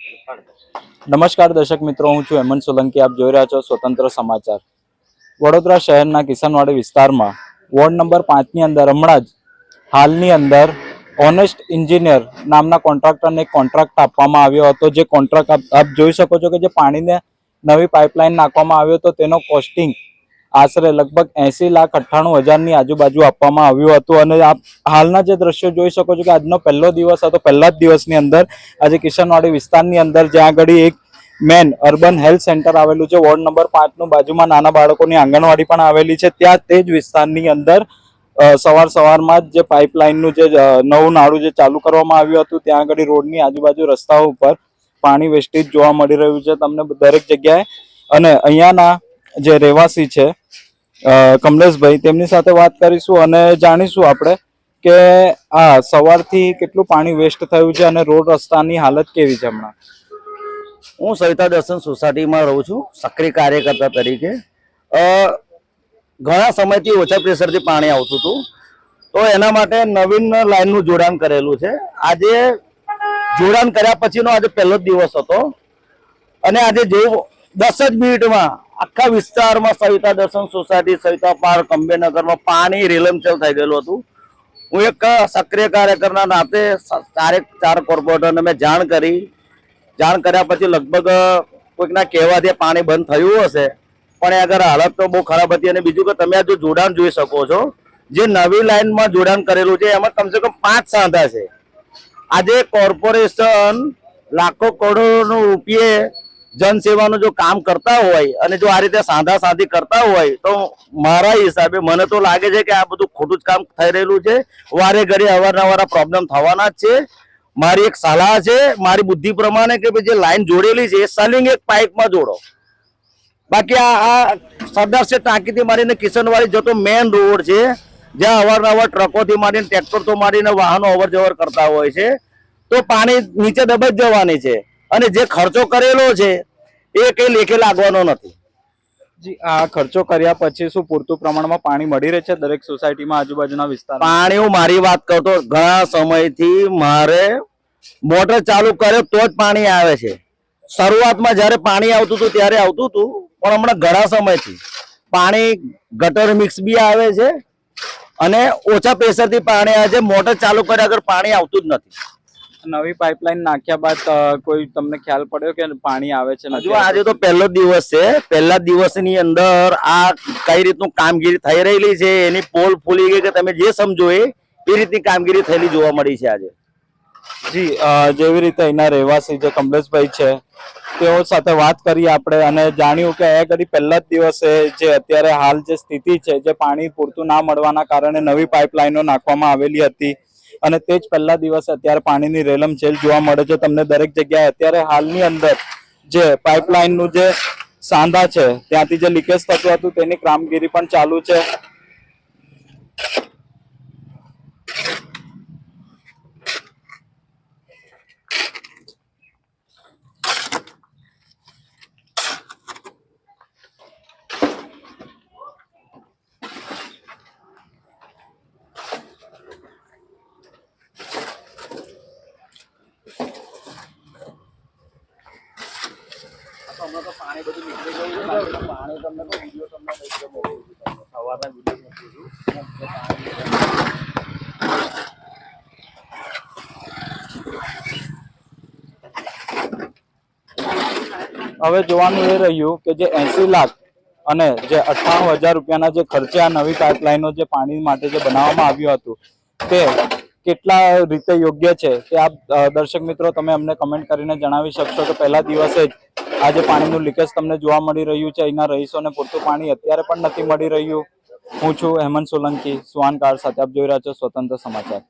નમસ્કાર દર્શક મિત્રો, હું છું હેમંત સોલંકી. આપ જોઈ રહ્યા છો સ્વતંત્ર સમાચાર. વડોદરા શહેરના કિસાનવાડી વિસ્તારમાં વોર્ડ નંબર પાંચની અંદર હમણાં જ હાલની અંદર ઓનેસ્ટ એન્જિનિયર નામના કોન્ટ્રાક્ટરને કોન્ટ્રાક્ટ આપવામાં આવ્યો હતો. જે કોન્ટ્રાક્ટ આપ જોઈ શકો છો કે જે પાણીને નવી પાઇપલાઇન નાખવામાં આવ્યો હતો. તેનો કોસ્ટિંગ આશરે લગભગ એસી લાખ અઠ્ઠાણું હજારની આજુબાજુ આપવામાં આવ્યું હતું. અને આપ હાલના જે દ્રશ્યો જોઈ શકો છો કે આજનો પહેલો દિવસ હતો. પહેલા જ દિવસની અંદર આજે કિશનવાડી વિસ્તારની અંદર જ્યાં આગળ એક મેન અર્બન હેલ્થ સેન્ટર આવેલું છે. વોર્ડ નંબર પાંચનું બાજુમાં નાના બાળકોની આંગણવાડી પણ આવેલી છે. ત્યાં તે જ વિસ્તારની અંદર સવાર સવારમાં જ જે પાઇપલાઇનનું જે નવું નાળું જે ચાલુ કરવામાં આવ્યું હતું, ત્યાં આગળ રોડની આજુબાજુ રસ્તાઓ ઉપર પાણી વેસ્ટેજ જોવા મળી રહ્યું છે. તમને દરેક જગ્યાએ અને અહીંયાના જે રહેવાસી છે કમલેશભાઈ, તેમની સાથે વાત કરીશું અને જાણીશું આપણે કે, આ સવારથી કેટલું પાણી વેસ્ટ થયું છે અને રોડ રસ્તાની હાલત કેવી છે હમણાં? હું સવિતા દર્શન સોસાયટીમાં રહું છું, સક્રિય કાર્યકર્તા તરીકે. ઘણા સમયથી ઓછા પ્રેશરથી પાણી આવતું હતું. તો એના માટે નવીન લાઇનનું જોડાણ કરેલું છે. આજે જોડાણ કર્યા પછીનો આજે પહેલો જ દિવસ હતો. અને આજે જેવું દસ જ મિનિટમાં આખા વિસ્તારમાં સવિતા દર્શન સોસાયટી, સવિતા પાર્ક અંબેનગરમાં પાણી રેલમસેલ થઈ ગયેલું હતું. હું એક સક્રિય કાર્યકરના નાતે ચારેક, ચારે કોર્પોરેટરને મેં જાણ કરી. જાણ કર્યા પછી લગભગ કોઈકના કહેવાથી પાણી બંધ થયું હશે. પણ એ આગળ હાલત તો બહુ ખરાબ હતી અને બીજું કે તમે આ જોડાણ જોઈ શકો છો, જે નવી લાઇનમાં જોડાણ કરેલું છે, એમાં કમસે કમ પાંચ સાંધા છે. આજે કોર્પોરેશન લાખો કરોડોનું રૂપિયે જનસેવાનું જો કામ કરતા હોય અને જો આ રીતે સાંધા સાંધી કરતા હોય, તો મારા હિસાબે મને તો લાગે છે કે આ બધું ખોટું જ કામ થઈ રહેલું છે. વારે ઘડી અવારનવાર પ્રોબ્લેમ થવાના જ છે. મારી એક સલાહ છે, મારી બુદ્ધિ પ્રમાણે કે જે લાઈન જોડેલી છે, એ સલિંગ એક પાઇપમાં જોડો. બાકી આ સરદાર છે ટાંકીથી મારીને કિશનવાડી જતો મેન રોડ છે, જ્યાં અવારનવાર ટ્રકોથી મારીને ટ્રેક્ટરથી મારીને વાહનો અવર કરતા હોય છે. તો પાણી નીચે દબાઈ જવાની છે. અને જે ખર્ચો કરેલો છે એ કઈ લેખે લાગવાનો નથી. જી આ ખર્ચો કર્યા પછી શું પૂરતું પ્રમાણમાં પાણી મળી રહે છે દરેક સોસાયટીમાં આજુબાજુના વિસ્તાર પાણી હું મારી વાત કરતો ઘણા સમયથી મારે મોટર ચાલુ કર્યો તો જ પાણી આવે છે. શરૂઆતમાં જ્યારે પાણી આવતું હતું ત્યારે આવતું હતું પણ હમણાં ઘણા સમયથી પાણી ગટર મિક્સ બી આવે છે અને ઓછા પ્રેશરથી પાણી આવે છે. મોટર ચાલુ કર્યા આગળ પાણી આવતું જ નથી. નવી પાઇપલાઇન નાખ્યા બાદ કોઈ તમને ખ્યાલ પડ્યો કે પાણી આવે છે? હજુ આજે તો પહેલો જ દિવસ છે. પહેલા દિવસની અંદર આ કઈ રીતનું કામગીરી થઈ રહેલી છે એની પોલ ફૂલી ગઈ કે તમે જે સમજો એ એ રીતની કામગીરી થયેલી જોવા મળી છે આજે. જી અ, જેવી રીતે અહીંના રહેવાસી જે કમલેશભાઈ છે તેઓ સાથે વાત કરી આપણે અને જાણ્યું કે અહીંયા ઘડી પહેલા જ દિવસે જે અત્યારે હાલ જે સ્થિતિ છે જે પાણી પૂરતું ના મળવાના કારણે નવી પાઇપલાઇનો નાખવામાં આવેલી હતી. અને તે જ પહેલા દિવસે અત્યારે પાણીની રેલમ છેલ જોવા મળે છે. તમને દરેક જગ્યાએ અત્યારે હાલની અંદર જે પાઇપલાઇનનું જે સાંધા છે, ત્યાંથી જે લીકેજ થતું હતું તેની કામગીરી પણ ચાલુ છે. હવે જોવાનું એ રહ્યું કે જે એસી લાખ અને જે અઠ્ઠાણું હજાર રૂપિયાના જે ખર્ચે આ નવી પાઇપલાઇનો જે પાણી માટે જે બનાવવામાં આવ્યું હતું, તે કેટલા રીતે યોગ્ય છે તે આપ દર્શક મિત્રો તમે અમને કમેન્ટ કરીને જણાવી શકશો કે પહેલા દિવસે જ આ જે પાણીનું લીકેજ તમને જોવા મળી રહ્યું છે. અહીંના રહીશોને પૂરતું પાણી અત્યારે પણ નથી મળી રહ્યું. હું છું હેમંત સોલંકી, સુવાન કાર સાથે આપ જોઈ રહ્યા છો સ્વતંત્ર સમાચાર.